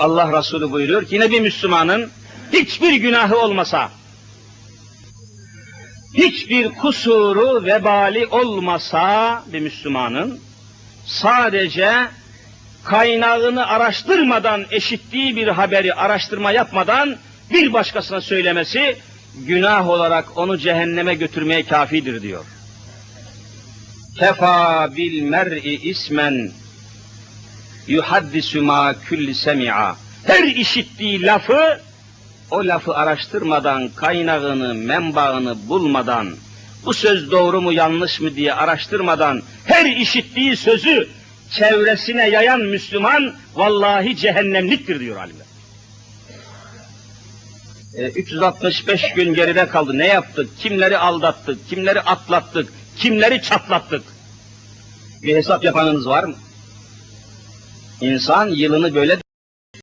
Allah Resulü buyuruyor ki yine bir Müslümanın hiçbir günahı olmasa, hiçbir kusuru vebali olmasa bir Müslümanın sadece kaynağını araştırmadan eşittiği bir haberi araştırma yapmadan bir başkasına söylemesi günah olarak onu cehenneme götürmeye kafidir diyor. Kefa bil mer'i ismen yuhaddisu ma kulli semi'a. Her işittiği lafı o lafı araştırmadan, kaynağını, menbaını bulmadan, bu söz doğru mu yanlış mı diye araştırmadan her işittiği sözü çevresine yayan Müslüman vallahi cehennemliktir diyor alimler. E, 365 gün geride kaldı. Ne yaptık? Kimleri aldattık? Kimleri atlattık? Kimleri çatlattık? Bir hesap yapanınız var mı? İnsan yılını böyle